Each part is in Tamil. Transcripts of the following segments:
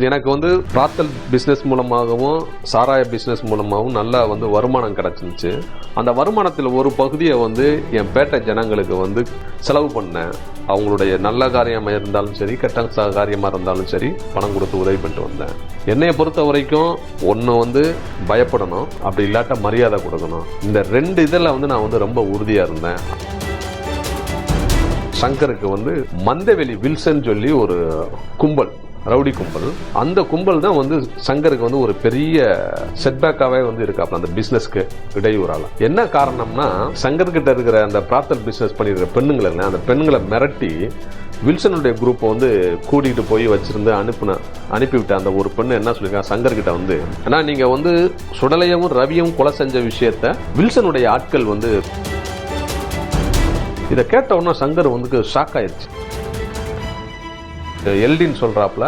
எனக்கு வந்து பிராத்தல் பிஸ்னஸ் மூலமாகவும் சாராய பிஸ்னஸ் மூலமாகவும் நல்லா வந்து வருமானம் கிடச்சிருந்துச்சு. அந்த வருமானத்தில் ஒரு பகுதியை வந்து என் பேட்டை ஜனங்களுக்கு வந்து செலவு பண்ணேன். அவங்களுடைய நல்ல காரியமாக இருந்தாலும் சரி கெட்ட ச- இருந்தாலும் சரி பணம் கொடுத்து உதவி பண்ணிட்டு வந்தேன். என்னையை பொறுத்த வரைக்கும் ஒன்று வந்து பயப்படணும் அப்படி இல்லாட்ட மரியாதை கொடுக்கணும். இந்த ரெண்டு இதில் வந்து நான் வந்து ரொம்ப உறுதியாக இருந்தேன். சங்கருக்கு வந்து மந்தவெளி வில்சன் சொல்லி ஒரு கும்பல். ரவுடி கும்பல். அந்த கும்பல் தான் வந்து சங்கருக்கு வந்து ஒரு பெரிய செட்பேக்காகவே வந்து இருக்காப்ல அந்த பிஸ்னஸ்க்கு இடையூறால. என்ன காரணம்னா சங்கர்கிட்ட இருக்கிற அந்த பிராத்தல் பிஸ்னஸ் பண்ணியிருக்கிற பெண்ணுங்களை அந்த பெண்களை மிரட்டி வில்சனுடைய குரூப்பை வந்து கூட்டிகிட்டு போய் வச்சுருந்து அனுப்புன அனுப்பிவிட்ட அந்த ஒரு பெண்ணு என்ன சொல்லியிருக்காங்க சங்கர்கிட்ட வந்து ஆனா நீங்கள் வந்து சுடலையவும் ரவியும் கொலை செஞ்ச விஷயத்த வில்சனுடைய ஆட்கள் வந்து இதை கேட்ட உடனே சங்கர் வந்து ஷாக் ஆயிடுச்சு. எல்டின் சொல்றாப்ல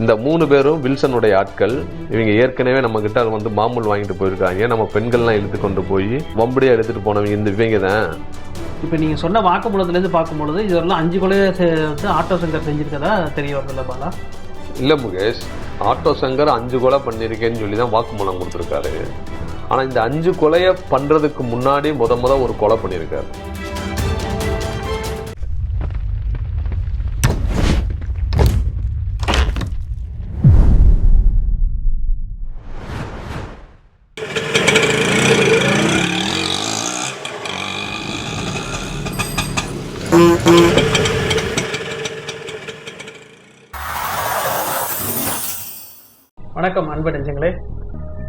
இந்த மூணு பேரும் வில்சனுடைய ஆட்கள். இவங்க ஏற்கனவே நம்ம கிட்ட வந்து மாமூல் வாங்கிட்டு போயிருக்காங்க. நம்ம பெண்கள்லாம் இழுத்து கொண்டு போய் வம்படியா எடுத்துட்டு போனவங்க இந்த இவங்க தான். இப்போ நீங்க சொன்ன வாக்குமூலத்திலேருந்து பார்க்கும்பொழுது இதெல்லாம் அஞ்சு கொலையை வந்து ஆட்டோ சங்கர் செஞ்சிருக்கதா தெரிய வருதுல்ல பாலா? இல்ல முகேஷ். ஆட்டோ சங்கர் அஞ்சு கொலை பண்ணிருக்கேன்னு சொல்லி தான் வாக்குமூலம் கொடுத்துருக்காரு. ஆனா இந்த அஞ்சு கொலையை பண்றதுக்கு முன்னாடி முத முத ஒரு கொலை பண்ணியிருக்காரு.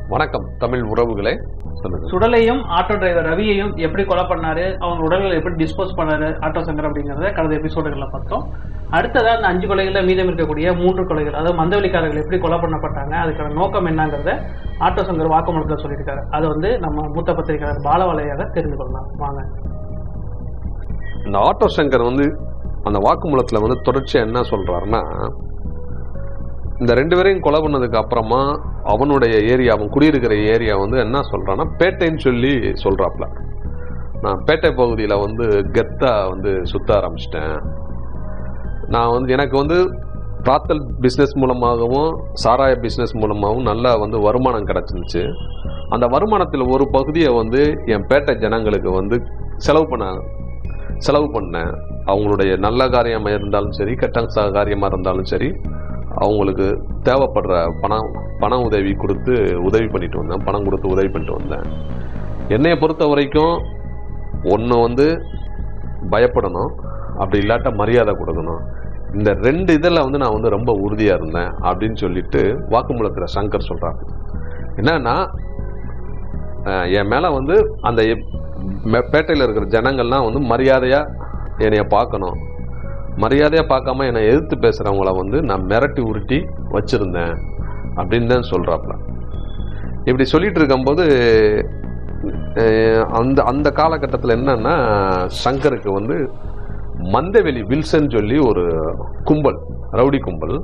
வணக்கம் தமிழ் உறவுகளே. சுடலையும் ஆட்டோ டிரைவர் ரவியையும் எப்படி கொலை பண்ணாரு அவங்க உடல்களை எப்படி டிஸ்போஸ் பண்ணாரு ஆட்டோ சங்கர் அப்படிங்கறத கடந்த எபிசோடுகள்ல பார்த்தோம். அடுத்ததா அந்த அஞ்சு கொலைகள்ல மீதம் இருக்கக்கூடிய மூன்று கொலைகள் அதாவது மந்தவெளிக்காரர்கள் எப்படி கொலை பண்ணப்பட்டாங்க அதுக்கான நோக்கம் என்னங்கிறத ஆட்டோ சங்கர் வாக்குமூலத்தில் சொல்லியிருக்காரு. அதை வந்து நம்ம மூத்த பத்திரிகையாளர் பாலவலையாக தெரிந்து கொள்ளலாம். வாங்க. இந்த ஆட்டோ சங்கர் வந்து அந்த வாக்குமூலத்துல வந்து தொடர்ச்சியா என்ன சொல்றாருன்னா இந்த ரெண்டு பேரையும் கொலை பண்ணதுக்கு அப்புறமா அவனுடைய ஏரியா அவன் குடியிருக்கிற ஏரியா வந்து என்ன சொல்றான்னா பேட்டைன்னு சொல்லி சொல்றாப்ல. நான் பேட்டை பகுதியில் வந்து கெத்தா வந்து சுத்த ஆரம்பிச்சிட்டேன். நான் வந்து எனக்கு வந்து பிராத்தல் பிஸ்னஸ் மூலமாகவும் சாராய பிஸ்னஸ் மூலமாகவும் நல்லா வந்து வருமானம் கிடச்சிருந்துச்சு. அந்த வருமானத்தில் ஒரு பகுதியை வந்து என் பேட்டை ஜனங்களுக்கு வந்து செலவு பண்ண செலவு பண்ணேன். அவங்களுடைய நல்ல காரியமாக இருந்தாலும் சரி கெட்ட காரியமாக இருந்தாலும் சரி அவங்களுக்கு தேவைப்படுற பணம் பண உதவி கொடுத்து உதவி பண்ணிட்டு வந்தேன். பணம் கொடுத்து உதவி பண்ணிட்டு வந்தேன். என்னைய பொறுத்த வரைக்கும் ஒன்று வந்து பயப்படணும் அப்படி இல்லாட்ட மரியாதை கொடுக்கணும். இந்த ரெண்டு இதில் வந்து நான் வந்து ரொம்ப உறுதியாக இருந்தேன் அப்படின்னு சொல்லிட்டு வாக்குமூலத்தில் சங்கர் சொல்கிறார் என்னன்னா என் மேலே வந்து அந்த பேட்டையில் இருக்கிற ஜனங்கள்லாம் வந்து மரியாதையாக என்னைய பார்க்கணும். மரியாதையாக பார்க்காம என்னை எதிர்த்து பேசுகிறவங்கள வந்து நான் மிரட்டி உருட்டி வச்சுருந்தேன் அப்படின்னு தான் சொல்கிறாப்புல இப்படி சொல்லிட்டு இருக்கும்போது அந்த அந்த காலகட்டத்தில் என்னன்னா சங்கருக்கு வந்து மந்தவெளி வில்சன் சொல்லி ஒரு கும்பல் ரவுடி கும்பல்.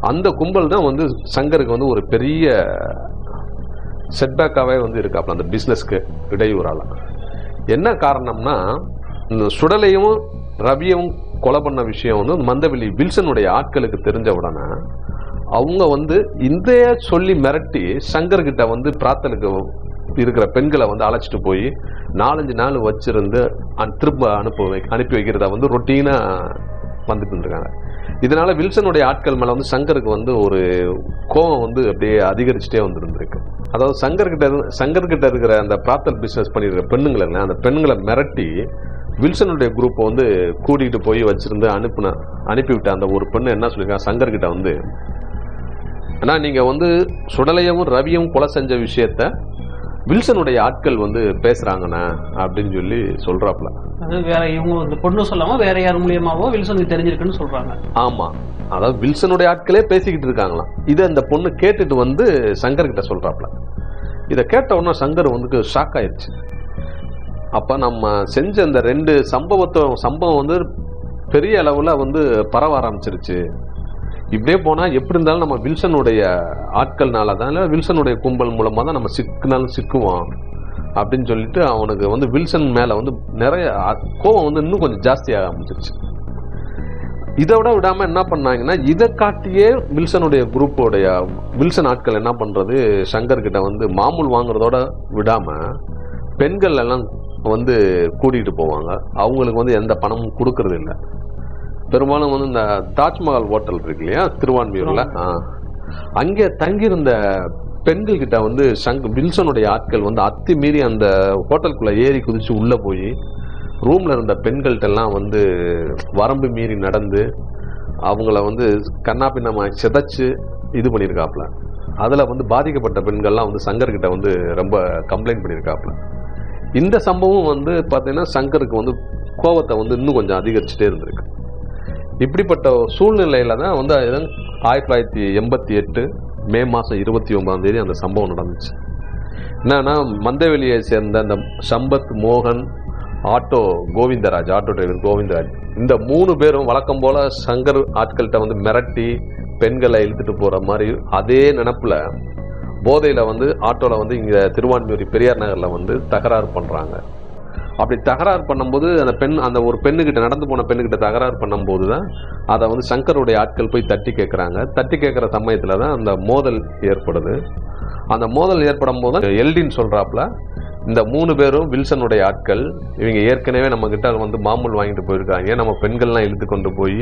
அந்த கும்பல் தான் வந்து சங்கருக்கு வந்து ஒரு பெரிய செட்பேக்காகவே வந்து இருக்காப்புல அந்த பிஸ்னஸ்க்கு இடையூறால. என்ன காரணம்னா இந்த சுடலையும் ரவியவும் கொலை பண்ண விஷயம் வந்து மந்தவெளி வில்சனுடைய ஆட்களுக்கு தெரிஞ்ச உடனே அவங்க வந்து இந்த சொல்லி மிரட்டி சங்கர்கிட்ட வந்து பிரார்த்தலுக்கு இருக்கிற பெண்களை வந்து அழைச்சிட்டு போய் நாலஞ்சு நாள் வச்சிருந்து திரும்ப அனுப்ப வை அனுப்பி வைக்கிறத வந்து ரொட்டீனா வந்துட்டு இருக்காங்க இதனால வில்சனுடைய ஆட்கள் மேல வந்து சங்கருக்கு வந்து ஒரு கோபம் வந்து அப்படியே அதிகரிச்சுட்டே வந்துருந்துருக்கு. அதாவது சங்கர்கிட்ட இருந்து- சங்கர்கிட்ட இருக்கிற அந்த பிராத்தல் பிசினஸ் பண்ணியிருக்கிற பெண்ணுங்களை அந்த பெண்களை மிரட்டி வில்சனுடைய குரூப்பை வந்து கூட்டிகிட்டு போய் வச்சிருந்து அனுப்புன அனுப்பிவிட்ட அந்த ஒரு பெண்ணு என்ன சொல்லியிருக்காங்க சங்கர்கிட்ட வந்து ஆனா நீங்க வந்து சுடலையவும் ரவியும் கொலை செஞ்ச விஷயத்த வில்சனுடைய ஆட்கள் வந்து பேசுறாங்கண்ணா அப்படின்னு சொல்லி சொல்றாப்ல. வேற இவங்க இந்த பொண்ணு சொல்லாம வேற யார் மூலியமாவோ வில்சனுக்கு தெரிஞ்சிருக்குன்னு சொல்றாங்க. ஆமா. அதாவது வில்சனுடைய ஆட்களே பேசிக்கிட்டு இருக்காங்களாம் இதை அந்த பொண்ணு கேட்டுட்டு வந்து சங்கர் கிட்ட சொல்றாப்ல. இதை கேட்ட உடனே சங்கர் வந்து ஷாக் ஆயிடுச்சு அப்போ நம்ம செஞ்ச அந்த ரெண்டு சம்பவத்தை சம்பவம் வந்து பெரிய அளவில் வந்து பரவ ஆரம்பிச்சிருச்சு. இப்படியே போனால் எப்படி இருந்தாலும் நம்ம வில்சனுடைய ஆட்கள்னால தான் இல்லை வில்சனுடைய கும்பல் மூலமாக தான் நம்ம சிக்கினாலும் சிக்குவோம் அப்படின்னு சொல்லிட்டு அவனுக்கு வந்து வில்சன் மேலே வந்து நிறைய கோபம் வந்து இன்னும் கொஞ்சம் ஜாஸ்தியாக ஆரம்பிச்சிருச்சு. இதை விட விடாமல் என்ன பண்ணாங்கன்னா இதை காட்டியே வில்சனுடைய குரூப்போடைய வில்சன் ஆட்கள் என்ன பண்ணுறது சங்கர்கிட்ட வந்து மாமூல் வாங்குறதோட விடாமல் பெண்கள் எல்லாம் வந்து கூட்டிகிட்டு போவாங்க. அவங்களுக்கு வந்து எந்த பணமும் கொடுக்கறது இல்லை பெரும்பாலும் வந்து இந்த தாஜ்மஹால் ஹோட்டல் இருக்கு இல்லையா? திருவான்மியூர்ல. அங்கே தங்கியிருந்த பெண்கள் கிட்ட வந்து சங் வில்சனுடைய ஆட்கள் வந்து அத்துமீறி அந்த ஹோட்டலுக்குள்ள ஏறி குதிச்சு உள்ள போய் ரூம்ல இருந்த பெண்கள்ட்ட எல்லாம் வந்து வரம்பு மீறி நடந்து அவங்கள வந்து கண்ணாபின்னமா சிதைச்சு இது பண்ணியிருக்காப்புல. அதுல வந்து பாதிக்கப்பட்ட பெண்கள்லாம் வந்து சங்கர் கிட்ட வந்து ரொம்ப கம்ப்ளைண்ட் பண்ணியிருக்காப்புல. இந்த சம்பவம் வந்து பார்த்தீங்கன்னா சங்கருக்கு வந்து கோவத்தை வந்து இன்னும் கொஞ்சம் அதிகரிச்சுட்டே இருந்திருக்கு. இப்படிப்பட்ட சூழ்நிலையில தான் வந்து ஆயிரத்தி தொள்ளாயிரத்தி எண்பத்தி எட்டு மே மாதம் இருபத்தி ஒன்பதாம் தேதி அந்த சம்பவம் நடந்துச்சு. என்னன்னா மந்தவெளியை சேர்ந்த அந்த சம்பத் மோகன் auto Govindaraj auto driver Govindaraj இந்த மூணு பேரும் வழக்கம் போல சங்கர் ஆட்கள்கிட்ட வந்து மிரட்டி பெண்களை இழுத்துட்டு போற மாதிரி அதே நினப்புல போதையில் வந்து ஆட்டோவில் வந்து இங்கே திருவான்மியூர் பெரியார் நகரில் வந்து தகராறு பண்ணுறாங்க அப்படி தகராறு பண்ணும்போது அந்த பெண் அந்த ஒரு பெண்ணுக்கிட்ட நடந்து போன பெண்ணுக்கிட்ட தகராறு பண்ணும்போது தான் அதை வந்து சங்கருடைய ஆட்கள் போய் தட்டி கேட்குறாங்க தட்டி கேட்குற சமயத்தில் தான் அந்த மோதல் ஏற்படுது. அந்த மோதல் ஏற்படும் போது தான் எல்டின்னு சொல்கிறாப்புல இந்த மூணு பேரும் வில்சனுடைய ஆட்கள் இவங்க ஏற்கனவே நம்ம கிட்ட வந்து மாமூல் வாங்கிட்டு போயிருக்காங்க. நம்ம பெண்கள்லாம் இழுத்து கொண்டு போய்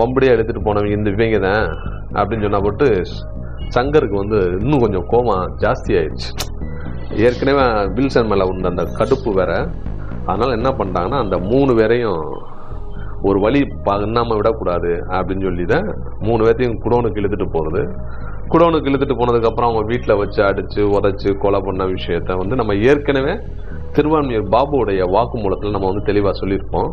வம்படியாக எடுத்துகிட்டு போனவங்க இந்த இவங்க தான் அப்படின்னு சொன்னால் போட்டு சங்கருக்கு வந்து இன்னும் கொஞ்சம் கோபம் ஜாஸ்தி ஆயிடுச்சு. ஏற்கனவே வில்சன் மேலே உண்ட அந்த கடுப்பு வேற. அதனால் என்ன பண்ணிட்டாங்கன்னா அந்த மூணு பேரையும் ஒரு வழி பண்ணாமல் விடக்கூடாது அப்படின்னு சொல்லி தான் மூணு பேர்த்தையும் குடோனுக்கு இழுத்துட்டு போகிறது குடோனுக்கு இழுத்துட்டு போனதுக்கப்புறம் அவங்க வீட்டில் வச்சு அடித்து உதச்சி கொலை பண்ண விஷயத்த வந்து நம்ம ஏற்கனவே திருவான்மியூர் பாபுவுடைய வாக்குமூலத்தில் நம்ம வந்து தெளிவாக சொல்லியிருப்போம்.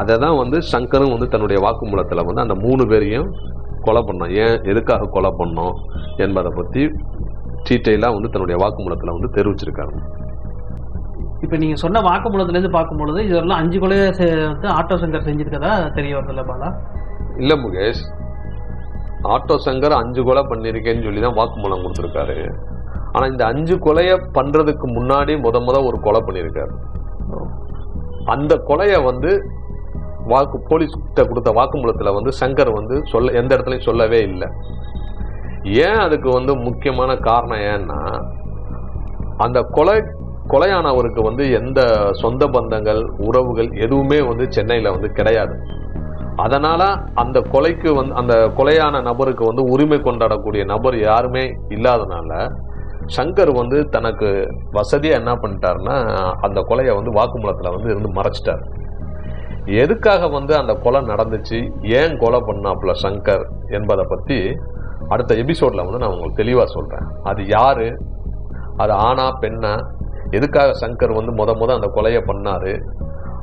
அதை தான் வந்து சங்கரும் வந்து தன்னுடைய வாக்குமூலத்தில் வந்து அந்த மூணு பேரையும் கொலை பண்ணோம். ஏன் எதுக்காக கொலை பண்ணோம் என்பதை பற்றி டீட்டெயிலாக வந்து தன்னுடைய வாக்குமூலத்தில் வந்து தெரிவிச்சிருக்காங்க இப்போ நீங்க சொன்ன வாக்குமூலத்துல இருந்து பார்க்கும்பொழுது இதெல்லாம் அஞ்சு கொலையை வந்து ஆட்டோ சங்கர் செஞ்சிருக்கதா தெரிய வருதுல்ல பாலா? இல்லை முகேஷ். ஆட்டோ சங்கர் அஞ்சு கொலை பண்ணியிருக்கேன்னு சொல்லி தான் வாக்குமூலம் கொடுத்துருக்காரு. ஆனால் இந்த அஞ்சு கொலையை பண்ணுறதுக்கு முன்னாடி முத முத ஒரு கொலை பண்ணியிருக்காரு அந்த கொலையை வந்து வாக்கு போலீஸ் கிட்ட கொடுத்த வாக்குமூலத்தில் வந்து சங்கர் வந்து சொல்ல எந்த இடத்துலையும் சொல்லவே இல்லை. ஏன் அதுக்கு வந்து முக்கியமான காரணம் ஏன்னா அந்த கொலை கொலையானவருக்கு வந்து எந்த சொந்த பந்தங்கள் உறவுகள் எதுவுமே வந்து சென்னையில் வந்து கிடையாது. அதனால் அந்த கொலைக்கு வந்து அந்த கொலையான நபருக்கு வந்து உரிமை கொண்டாடக்கூடிய நபர் யாருமே இல்லாதனால சங்கர் வந்து தனக்கு வசதியாக என்ன பண்ணிட்டாருன்னா அந்த கொலையை வந்து வாக்குமூலத்தில் வந்து இருந்து மறைச்சிட்டார். எதுக்காக வந்து அந்த கொலை நடந்துச்சு? ஏன் கொலை பண்ணாப்புல சங்கர் என்பதை பத்தி அடுத்த எபிசோட்ல வந்து நான் உங்களுக்கு தெளிவா சொல்றேன். அது யாரு? அது ஆணா பெண்ணா? எதுக்காக சங்கர் வந்து முத முத அந்த கொலையை பண்ணாரு?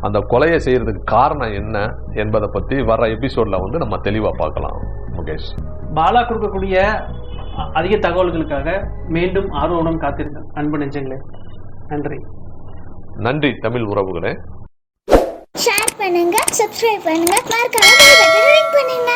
அந்த கொலையை செய்யறதுக்கு காரணம் என்ன என்பதை பத்தி வர எபிசோட்ல வந்து நம்ம தெளிவா பார்க்கலாம். முகேஷ். பாலா கொடுக்கக்கூடிய அதிக தகவல்களுக்காக மீண்டும் ஆர்வமுடன் காத்திருங்க அன்பு நெஞ்சங்களே. நன்றி. நன்றி தமிழ் உறவுகளே. லைக் பண்ணுங்க சப்ஸ்கிரைப் பண்ணுங்க மறக்காம பெல் பட்டனை கிளிக் பண்ணுங்க